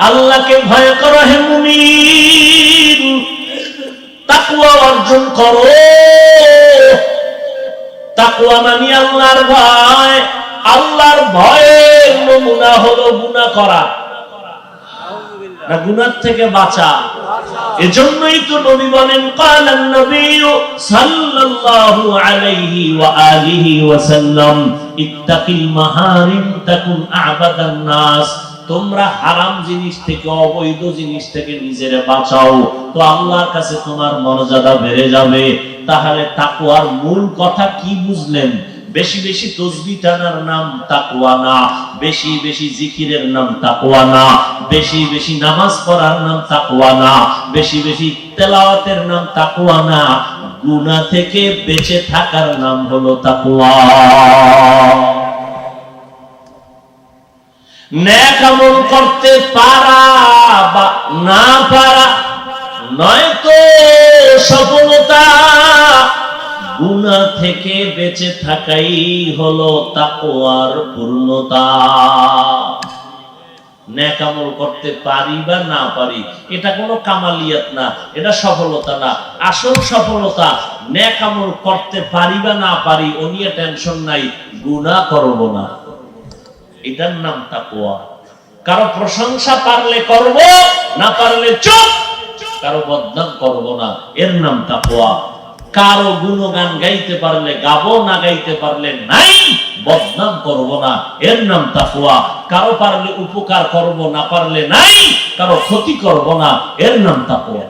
আল্লাহকে ভয় করো হে মুমিন। তাকুয়া অর্জন করো। তাকুয়া মানি আল্লাহর ভয়। আল্লাহর ভয়ের নমুনা হলো গুনা করা। না গুনার থেকে বাঁচা। এজন্যই তো নবী বলেন কালান নবী সাল্লাল্লাহু আলাইহি ওয়া আলিহি ওয়া সাল্লাম ইত্তাকিল মাহারিম, তাকুন আবাদান নাস। তোমরা হারাম জিনিস থেকে, অবৈধ জিনিস থেকে নিজেরে বাঁচাও। তো আল্লাহর কাছে তোমার মর্যাদা বেড়ে যাবে। তাহলে তাকওয়ার মূল কথা কি বুঝলেন? বেশি বেশি তসবি টানার নাম তাকওয়া না, বেশি বেশি জিকিরের নাম তাকওয়া না, বেশি বেশি নামাজ পড়ার নাম তাকওয়া না, বেশি বেশি তেলাওয়াতের নাম তাকওয়া না, গুনাহ থেকে বেঁচে থাকার নাম হলো নেক আমল করতে পারা বা না পারা, নয়তো সফলতা গুনাহ থেকে বেঁচে থাকাই হলো তাকওয়ার পূর্ণতা। নেক আমল করতে পারি বা না পারি, এটা কোনো কামালিয়াত না, এটা সফলতা না। আসল সফলতা, নেক আমল করতে পারি বা না পারি, ও নিয়ে টেনশন নাই, গুনাহ করব না। এটার নাম তাকওয়া। কারও প্রশংসা পারলে করব, না পারলে চুপ, কারও বদনাম করব না। এর নাম তাকওয়া। কারও গুণগান গাইতে পারলে গাবো, না গাইতে পারলে নাই, বদনাম করব না। এর নাম তাকওয়া। কারও পারলে উপকার করব, না পারলে নাই, কারও ক্ষতি করব না, এর নাম তাকওয়া।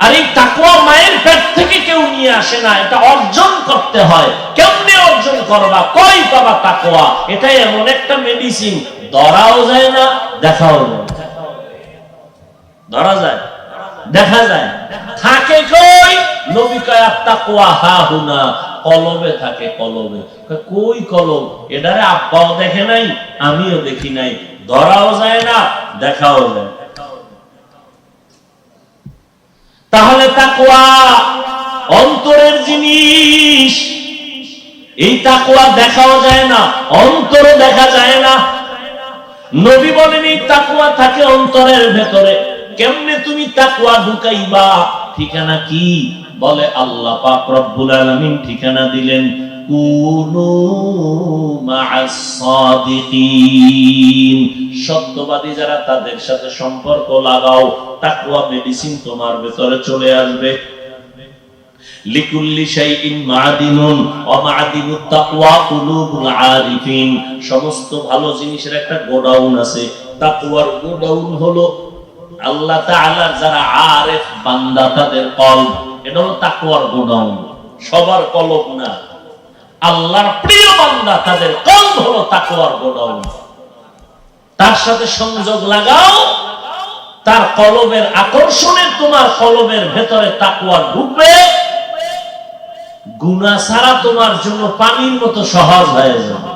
আর এই তাকুয়া মায়ের পেট থেকে কেউ নিয়ে আসে না, এটা অর্জন করতে হয়। কেমনে অর্জন করবা? কই পাবা তাকুয়া এটাই এমন একটা মেডিসিন ধরাও যায় না, দেখাও যায় না। ধরা যায়, দেখা যায়। থাকে কই? নবী কয় তাকুয়া হা হুনা কলবে থাকে কলবে। কই কলম এটারে আব্বাও দেখে নাই, আমিও দেখি নাই। ধরাও যায় না, দেখাও যায় তাহলে তাকওয়া অন্তরের জিনিস। এই তাকওয়া দেখাও যায় না, অন্তরও দেখা যায় না। নবী বলেন, এই তাকওয়া থাকে অন্তরের ভেতরে। কেমনে তুমি তাকওয়া ঢুকাইবা? ঠিকানা কি? বলে আল্লাহ পাক রব্বুল আলামিন ঠিকানা দিলেন, কুনু সত্যবাদী যারা তাদের সাথে সম্পর্ক লাগাও মেডিসিন তোমার ভেতরে চলে আসবে। সমস্ত ভালো জিনিসের একটা গোডাউন আছে। তাকওয়ার গোডাউন হলো আল্লাহ তাআলার যারা আরেফ বান্দা তাদের কলব এটা হলো তাকওয়ার গোডাউন সবার কলব না আল্লাহর প্রিয় বান্দা তাদের কলব হলো তাকওয়ার গোডাউন তার সাথে সংযোগ লাগাও, তার কলবের আকর্ষণে তোমার কলবের ভেতরে তাকুয়া ঢুকবে। গুনা ছাড়া তোমার জন্য পানির মতো সহজ হয়ে যাবে।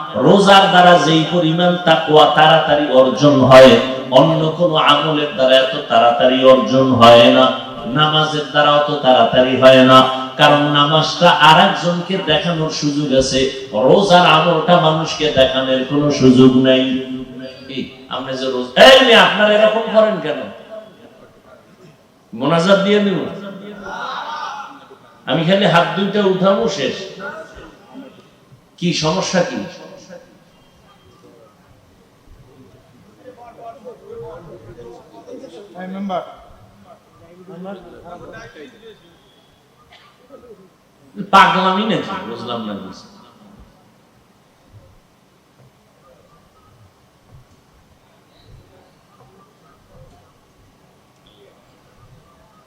রোজার দ্বারা যেই পরিমাণ তাকওয়া তাড়াতাড়ি অর্জন হয়, অন্য কোনো আমলের দ্বারা এত তাড়াতাড়ি অর্জন হয় না। নামাজের দ্বারা অত তাড়াতাড়ি হয় না। কারণ নামাজটা আর একজনকে দেখানোর সুযোগ আছে। রোজার আমলটা মানুষকে দেখানোর কোনো সুযোগ নাই? আপনি যে রোজ এই আপনারা এরকম করেন কেন? মোনাজাত দিয়ে দিব? আমি খালি হাত দুইটা উঠাবো শেষ। কি সমস্যা কি? Hey, member. পাগলামি নাকি? বুঝলাম না।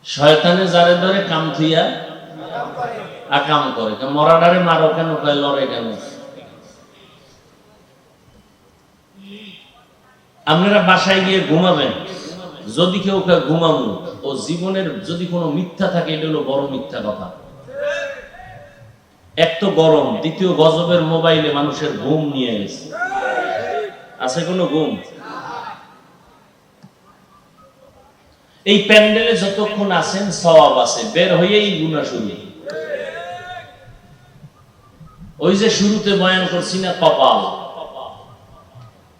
শয়তানে যারে ধরে কাম থুইয়া আকাম করে। মরাডারে মারো কেন? কয় লড়ে কেন? আপনারা বাসায় গিয়ে ঘুমাবেন? যদি কেউ ঘুমাবো ও জীবনের যদি কোনো মিথ্যা থাকে, এটা হলো বড় মিথ্যা কথা। এক তো গরম, দ্বিতীয় গজবের মোবাইলে মানুষের ঘুম নিয়ে গেছে। আছে কোনো ঘুম? এই প্যান্ডেলে যতক্ষণ আছেন, সওয়াব আছে। বের হয়েই গুণা শুরু। ওই যে শুরুতে বয়ান করছি না, কপাল।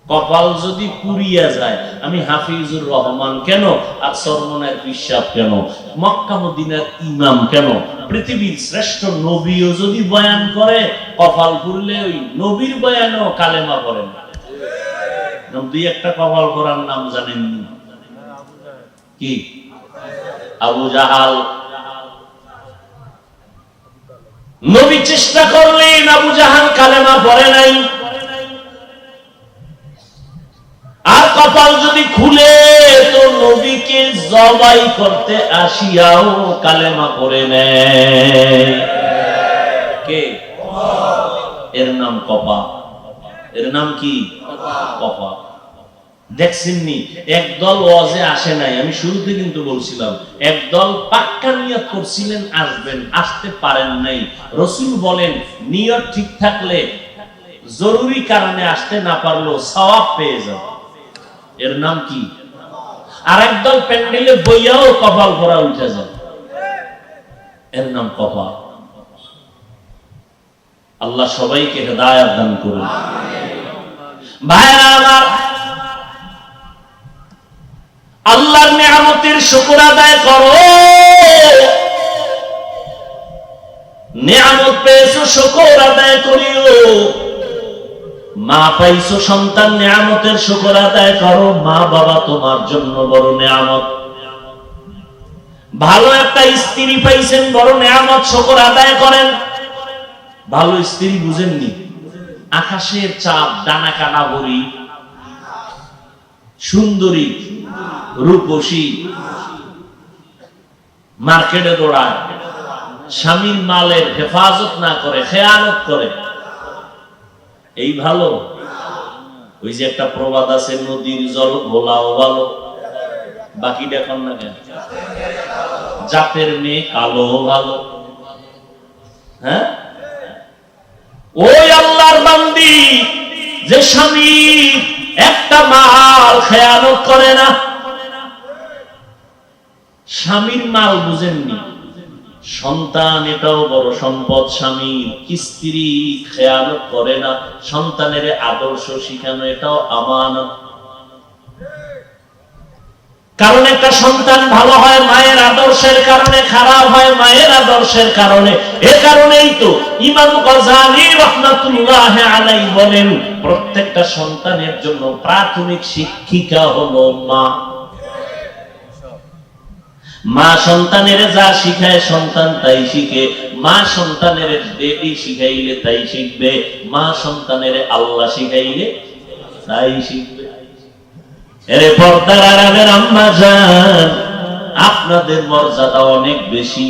কপাল যদি পুরিয়া যায়, আমি হাফিজুর রহমান কেন? আর সরমনের বিশ্বাস কেন? মক্কা মদিনার ইমাম কেন? পৃথিবীর শ্রেষ্ঠ নবীও যদি বয়ান করে, কপাল পুরলে ওই নবীর বয়ানও কালেমা না। দুই একটা কপাল করার নাম জানেননি? কি? আবু জাহাল। নবী চেষ্টা করলেন, আবু জাহাল কালেমা পড়ে নাই। কপাল যদি খুলে, তো নবীকে জবাই করতে আসিয়াও কালেমা করে নেয়। এর নাম কপা এর নাম কি? কপা দেখছেননি, একদল ওয়াজে আসে নাই, আমি শুরুতে কিন্তু বলছিলাম, একদল পাক্কা নিয়ত করছিলেন, আসবেন, আসতে পারেন নাই। রসুল বলেন, নিয়ত ঠিক থাকলে জরুরি কারণে আসতে না পারলেও সওয়াব পেয়ে যাবে এর নাম কি? আর একদল প্যান্ডেলে বইয়াও কপাল ভরা উঠে যায়। এর নাম কপাল। আল্লাহ সবাইকে হেদায়াত দান করুন। ভাইরা আমার, আল্লাহর নিয়ামতের শুকর আদায় করো। নিয়ামত পেয়েছ, শুকর আদায় করিও। মা পাইছো সন্তান, নিয়ামতের শুকর আদায় করো। মা বাবা তোমার জন্য বড় নিয়ামত। ভালো একটা স্ত্রী পাইছেন, বড় নিয়ামত, শুকর আদায় করেন। ভালো স্ত্রী বুঝেননি। আকাশের চাপ ডানা কানা ভরি সুন্দরী, রূপসী। মার্কেটে দৌড়ায়। স্বামীর মালের হেফাজত না করে খেয়ালত করে। এই ভালো? ওই যে একটা প্রবাদ আছে, নদীর জল ভোলাও ভালো। বাকি দেখুন না কেন? জাতের মেয়ে কালো ভালো। হ্যাঁ? ওই আল্লাহর বান্দি, যে স্বামী একটা মাল খেয়ালত করে না। স্বামীর মাল বুঝেননি। সন্তান এটাও বড় সম্পদ স্বামীর স্ত্রী খেয়ালত করে না, সন্তানের আদর্শ শিখানো এটাও আমানত। কারণ একটা সন্তান ভালো হয় মায়ের আদর্শের কারণে, খারাপ হয় মায়ের আদর্শের কারণে। এ কারণেই তো ইমাম গজালি রহমাতুল্লাহ আলাই বলেন, প্রত্যেকটা সন্তানের জন্য প্রাথমিক শিক্ষিকা হলো মা। মা সন্তানের যা শিখায় সন্তান তাই শিখে, মা সন্তানের দেবী শিখাইলে তাই শিখবে, মা সন্তানের আল্লাহ শিখাইলে তাই শিখবে। এরে পর্দার আরামের আম্মা যান আপনাদের মর্যাদা অনেক বেশি।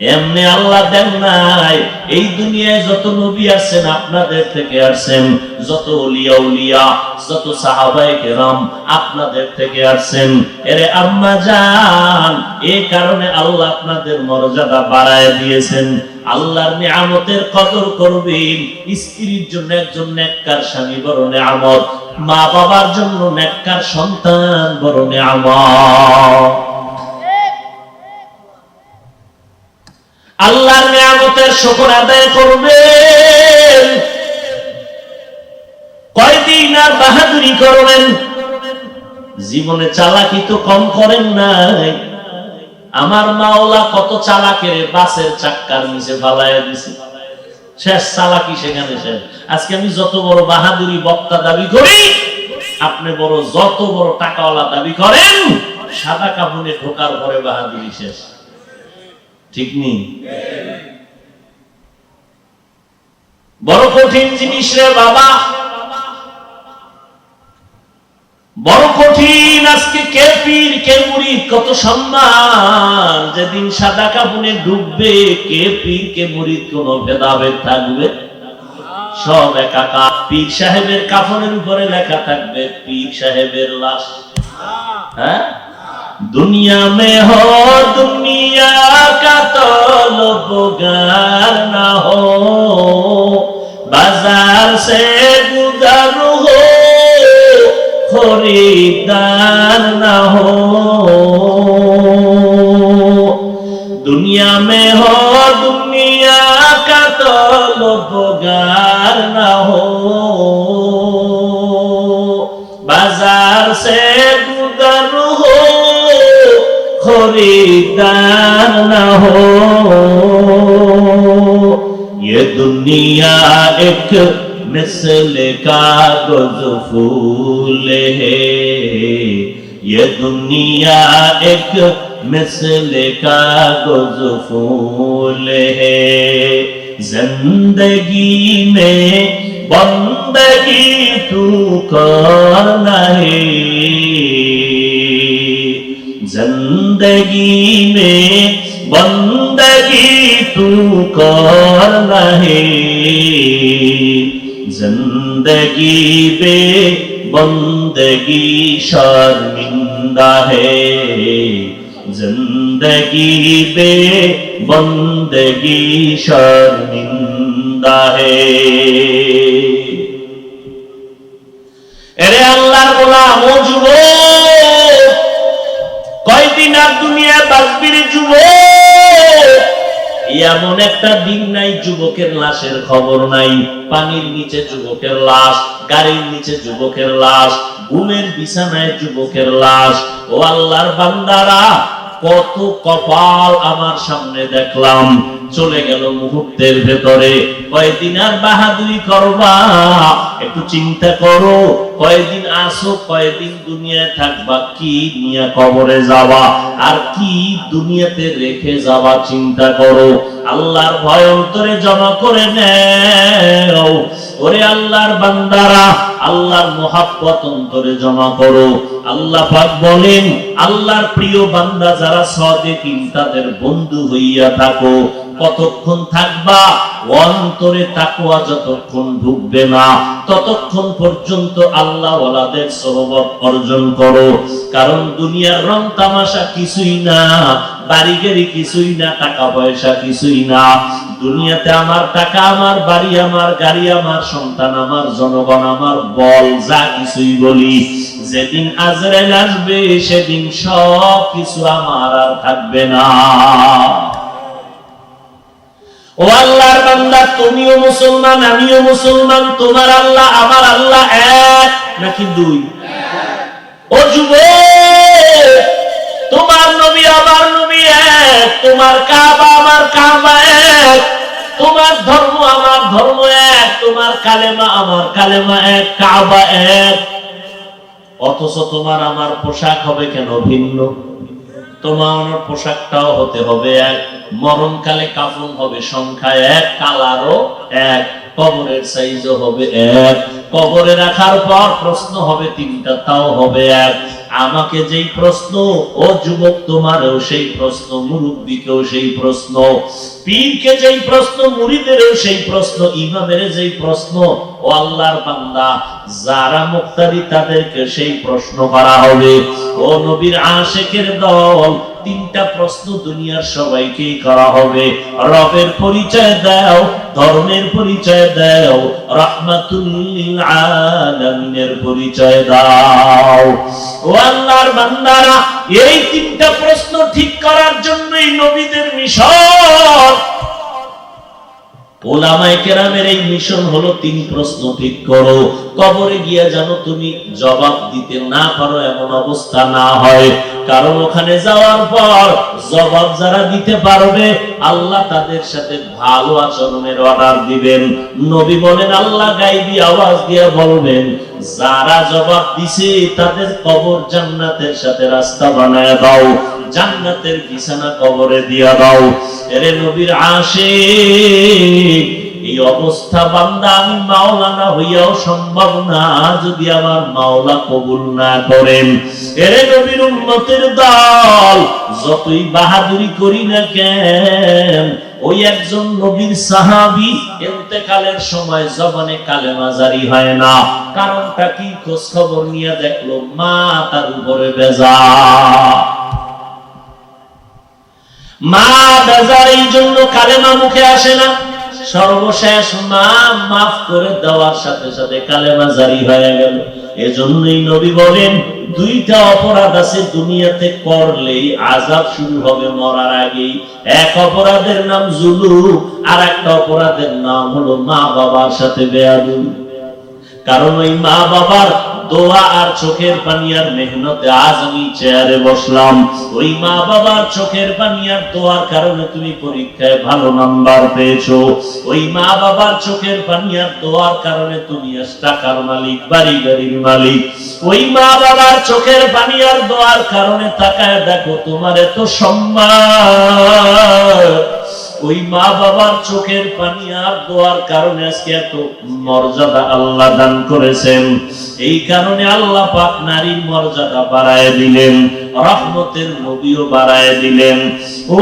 এমনি আল্লাহ দেন নাই। এই দুনিয়ায় যত নবী আছেন, আপনাদের থেকে আসছেন যত উলিয়া উলিয়া, যত সাহাবায়ে কেরাম আপনাদের থেকে আসছেন এরে আম্মা যান এই কারণে আল্লাহ আপনাদের মর্যাদা বাড়ায় দিয়েছেন। আল্লাহর নিয়ামতের কদর করবেন। স্ত্রীর জন্য একজন নেককার স্বামী বড় নিয়ামত। মা বাবার জন্য নেককার সন্তান বড় নিয়ামত। আল্লাহর নিয়ামতের শুকর আদায় করবেন। কয়দিন আর বাহাদুরি করবেন? জীবনে চালাকি তো কম করেন নাই। আমার মাওলা কত চালাকের বাসের চাক্কার নিচে ফালাইয়া দিছে। শেষ চালাকি সেখানে শেষ। আজকে আমি যত বড় বাহাদুরি বক্তা দাবি করি, আপনি বড় যত বড় টাকাওয়ালা দাবি করেন, সাদা কাপড়ে ঢোকার পরে বাহাদুরি শেষ। ঠিক নেই। বড় কঠিন জিনিস রে বাবা। বড় কঠিন আজকে কে পীর, কে মুরিদ কত সম্মান। যেদিন সাদা কাপুনে ডুববে, কে পীর, কে মুরিদ কোন ভেদাভেদ থাকবে? সব একাকার পীর সাহেবের কাফনের উপরে লেখা থাকবে, পীর সাহেবের লাশ। হ্যাঁ? দুনিয়া মে হো کا طلب گر نہ ہو بازار سے گزر ہو خریدار نہ ہو دنیا میں ہو دنیا کا طلب گر نہ ہو خریدار نہ ہو۔ یہ دنیا ایک مثل کا گزفول پھول ہے۔ یہ دنیا ایک مثل کا گزفول پھول ہے۔ زندگی میں بندگی تو کرنا ہے۔ जिंदगी में बंदगी तू कौन जिंदगी बे बंदगी शर्मिंदा है जिंदगी बे बंदगी शर्मिंदा है अरे अल्लाह बोला वो দুনিয়ায় বাঁচবি যুবক। এমন একটা দিন নাই, যুবকের লাশের খবর নাই। পানির নিচে যুবকের লাশ, গাড়ির নিচে যুবকের লাশ, ঘুমের বিছানায় যুবকের লাশ। ও আল্লাহর বান্দারা কত কপাল আমার সামনে দেখলাম। চলে গেল মুহূর্তের ভেতরে। কয়দিন আর বাহাদুরি করবা? একটু চিন্তা করো। কয়দিন আসো, কয়দিন দুনিয়ায় থাকবা, কি নিয়ে কবরে যাবা? আর কি দুনিয়াতে রেখে যাবা, চিন্তা করো। আল্লাহর ভয় অন্তরে জমা করে নেও। ওরে আল্লাহর বান্দারা, আল্লাহর মোহাব্বত অন্তরে জমা করো। আল্লাহ পাক বলেন, আল্লাহর প্রিয় বান্দা যারা সদেকিন, তাদের বন্ধু হইয়া থাকো। কতক্ষণ থাকবা? অন্তরে তাকুয়া যতক্ষণ ঢুকবে না, ততক্ষণ পর্যন্ত আল্লাহ ওয়ালাদের সহবত অর্জন করো। কারণ দুনিয়ার রং তামাশা কিছুই না। বাড়ি গাড়ি কিছুই না টাকা পয়সা কিছুই না। দুনিয়াতে আমার টাকা, আমার বাড়ি, আমার গাড়ি, আমার সন্তান, আমার জনগণ, আমার বল, যা কিছুই বলি। যেদিন আজরাইল আসবে, সেদিন সব কিছু আমার আর থাকবে না। ও আল্লাহর বান্দা, তুমিও মুসলমান, আমিও মুসলমান, তোমার আল্লাহ, আমার আল্লাহ এক, নাকি দুই? ও যুব তোমার নবী, আমার নবী এক, তোমার কাবা, আমার কাবা এক, তোমার ধর্ম আমার ধর্ম এক, তোমার কালেমা আমার কালেমা এক, কাবা এক। অথচ তোমার আমার পোশাক হবে কেন ভিন্ন? তোমার পোশাকটাও হতে হবে এক, মরণকালে কাফন হবে সংখ্যা এক, কালারও এক, কবরের সাইজও হবে এক, কবরে রাখার পর প্রশ্ন হবে তিনটা, তাও হবে এক। আমাকে যেই প্রশ্ন, ও যুবক তোমারও সেই প্রশ্ন, মুরব্বীকেও সেই প্রশ্ন, পীরকে যেই প্রশ্ন মুড়িদেরও সেই প্রশ্ন, ইমামের যেই প্রশ্ন, ও আল্লাহর বান্দা যারা মুক্তারি তাদেরকে সেই প্রশ্ন করা হবে। ও নবীর আশেকের দল, তিনটা প্রশ্ন দুনিয়ার সবাইকেই করা হবে। রবের পরিচয় দাও, ধর্মের পরিচয় দাও রাহমাতুল্লিল আলামিনের পরিচয় দাও। ও আল্লাহর বান্দারা, এই তিনটা প্রশ্ন ঠিক করার জন্যই নবীদের মিশন ওলামায়ে জবাব দিতে না পারো এমন অবস্থা না হয়। কারণ ওখানে যাওয়ার পর জবাব যারা দিতে আল্লাহ তাদের সাথে ভালো আচরণের অর্ডার দিবেন। নবী বলেন, আল্লাহ গাইবি আওয়াজ দিয়ে বলবেন যারা জবাব দিছে, তাদের কবর জান্নাতের সাথে রাস্তা বানায় দাও। জান্নাতের বিছানা কবরে দিয়া দাও। এরে নবীর আশিক, এই অবস্থা বান্দা আমি মাওলানা হইয়াও সম্ভব না, যদি আমার মাওলা কবুল না করেন। এরে নবীর উম্মতের দল, যতই বাহাদুরি করি না কেন ওই একজন নবীর সাহাবি এতেকালের সময় জবানে কালেমা জারি হয় না। কারণটা কি? খোঁজ খবর নিয়ে দেখল মা তার উপরে বেজা মা বেজার এই জন্য কালেমা মুখে আসে না। সর্বশেষ মা মাফ করে দেওয়ার সাথে সাথে কালেমা জারি হয়ে গেল। এজন্যই নবী বলেন, দুইটা অপরাধ আছে দুনিয়াতে করলেই আজাব শুরু হবে মরার আগেই। এক অপরাধের নাম জুলু আর একটা অপরাধের নাম হলো মা বাবার সাথে বেয়াদুল কারণ ওই মা বাবার দোয়া আর চোখের পানি মেহনতে আজ আমি চেয়ারে বসলাম। ওই মা বাবার চোখের পানি দোয়ার কারণে তুমি পরীক্ষায় ভালো নাম্বার পেয়েছ। ওই মা বাবার চোখের পানি দোয়ার কারণে তুমি টাকার মালিক বাড়ি গাড়ির মালিক। ওই মা বাবার চোখের পানি আর দোয়ার কারণে তাকায় দেখো তোমার এত সম্মান। ওই মা বাবার চোখের পানি আর দোয়ার কারণে আজকে এত মর্যাদা আল্লাহ দান করেছেন। এই কারণে আল্লাহ পাক নারীর মর্যাদা বাড়ায় দিলেন, রহমতের নবীও বাড়ায় দিলেন। ও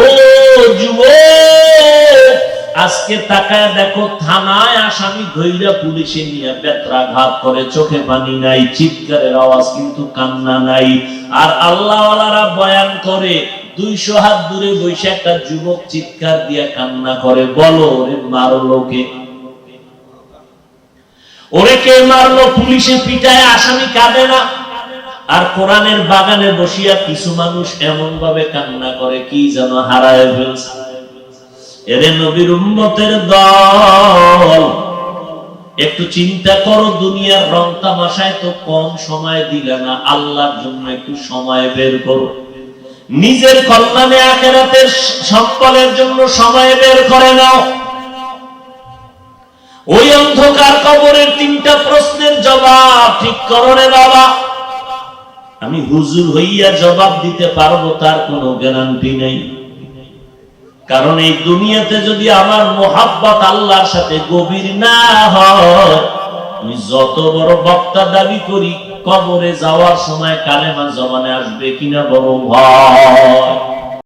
যুব আজকে তাকায় দেখো, থানায় আসামি ধৈর্য পুলিশে নিয়ে বেত্রাঘাত করে, চোখে পানি নাই, চিৎকারের আওয়াজ কিন্তু কান্না নাই। আর আল্লাহওয়ালারা বয়ান করে দুইশো হাত দূরে একটা যুবক চিৎকার কান্না করে, বলো, ওরে ওরে কে মারলো? পুলিশে পিটায়, আসামি কাঁদে না? আর কোরআনের বাগানে বসিয়া কিছু মানুষ এমন ভাবে কান্না করে, কি যেন হারায় ফেলছে? এরে নবীর উম্মতের দল, একটু চিন্তা করো, দুনিয়ার রং তামাশায় তো কম সময় দিলে না, আল্লাহর জন্য একটু সময় বের করো। নিজের কল্যাণে আখেরাতের সম্পলের জন্য সময় বের করে নাও। ওই অন্ধকার কবরের তিনটা প্রশ্নের জবাব ঠিক করো রে বাবা। আমি হুজুর হইয়া জবাব দিতে পারব তার কোনো গ্যারান্টি নেই। কারণ এই দুনিয়াতে যদি আমার মোহাব্বত আল্লাহর সাথে গভীর না হয়, আমি যত বড় বক্তা দাবি করি কবরে যাওয়ার সময় কালেমা জবানে আসবে কিনা বড় ভয়